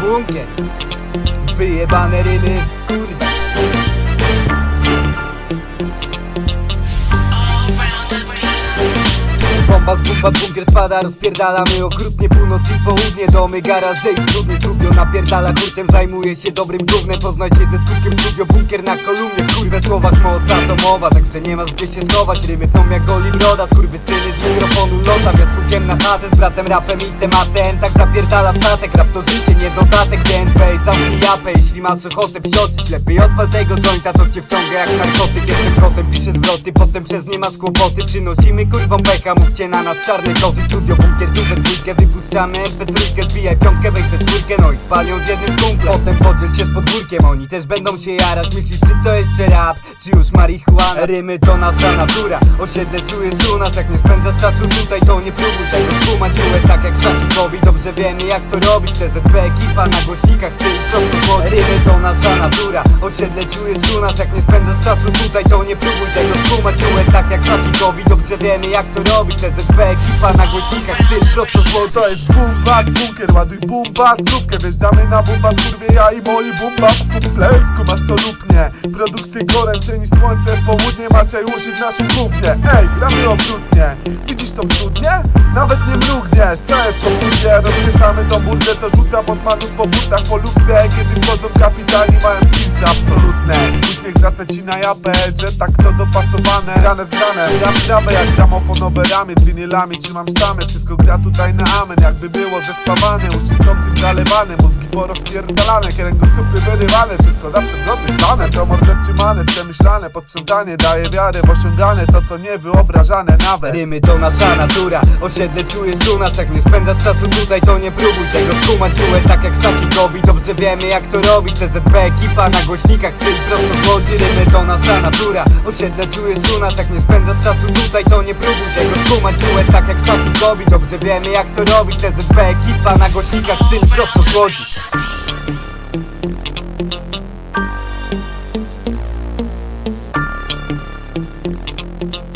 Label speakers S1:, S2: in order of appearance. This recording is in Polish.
S1: Bunkier. Wyjebane rymy w kurwa Z bumba, bunkier spada, rozpierdalamy okrutnie Północ i południe, domy, garaże i studnie Studio napierdala hurtem, zajmuje się dobrym gównem Poznaj się ze skutkiem. Studio, bunkier na kolumnie W kurwę słowach moc atomowa, także nie masz gdzie się schować Rymy tną jak goli broda, skurwy syny z mikrofonu lota z hukiem na chatę, z bratem rapem i tematem Tak zapierdala statek, rap to życie, nie dodatek Więc weź, zamknij japę, jeśli masz ochotę psioczyć Lepiej odpal tego jointa, to cię wciąga jak narkotyk. Jestem kotem, piszę zwroty, potem przez nie masz kłopoty. Przynosimy kurwą pecha, mówcie na nas czarny Studio bunkier, duże dwójkę, wypuszczamy MP3 Zbijaj piątkę, weź se czwórkę, no i spalią z jednym kumplem Potem podziel się z podwórkiem, oni też będą się jarać. Myślisz, czy to jeszcze rap, czy już marihuana? Rymy to nasza natura, osiedle czujesz u nas. Jak nie spędzasz czasu tutaj, to nie próbuj tego skumać. Tak jak Szakikowi, dobrze wiemy jak to robić. CZB ekipa na głośnikach, styl prosto z Łodzi. Rymy to nasza natura, osiedle czujesz u nas. Jak nie spędzasz czasu tutaj, to nie próbuj tego skumać. Czułe tak jak Szakikowi, dobrze wiemy jak to robić. CZB ekipa na głośnikach, styl prosto z.
S2: To jest boom bap bunkier, ładuj boom bap Zdrówkę wjeżdżamy na boom kurwie ja i moi boom bap Kumplesku masz to lub nie. Produkcje goręcze niż słońce w południe. Macie uszy w naszym gównie Ej, gramy okrutnie. Widzisz tą studnię? Nawet nie mrugniesz. Co jest po burdzie? Rozkręcamy tą burdę Co rzuca posmanów po burtach po lufce Kiedy wchodzą kapitani mają skillsy absolutne Uśmiech wraca ci na japę Że tak to dopasowane. Rane zgrane Ram grabę jak gramofonowe ramię Z winylami trzymam sztamę Wszystko gra tutaj na amen. Jakby było zespawane Uszy są tym zalewane. Mózgi porozpierdalane Kręgosłupy wyrywane. Wszystko zawsze zgodnie z planem To mordę trzymane Przemyślane. Podprzątanie Daje wiarę w osiągane To co niewyobrażane nawet.
S1: Rymy to nasza natura, osiedle czujesz u nas. Jak nie spędzasz czasu tutaj, to nie próbuj tego skumać. Czułe tak jak Szaki Kobi, dobrze wiemy jak to robić. CZB ekipa na głośnikach, styl prosto z Łodzi Rymy to nasza natura. Osiedle czujesz u nas Jak nie spędzasz czasu tutaj to nie próbuj tego skumać. Duet tak jak Saki Gobi Dobrze wiemy jak to robić TZP ekipa na głośnikach tym prosto słodzi Thank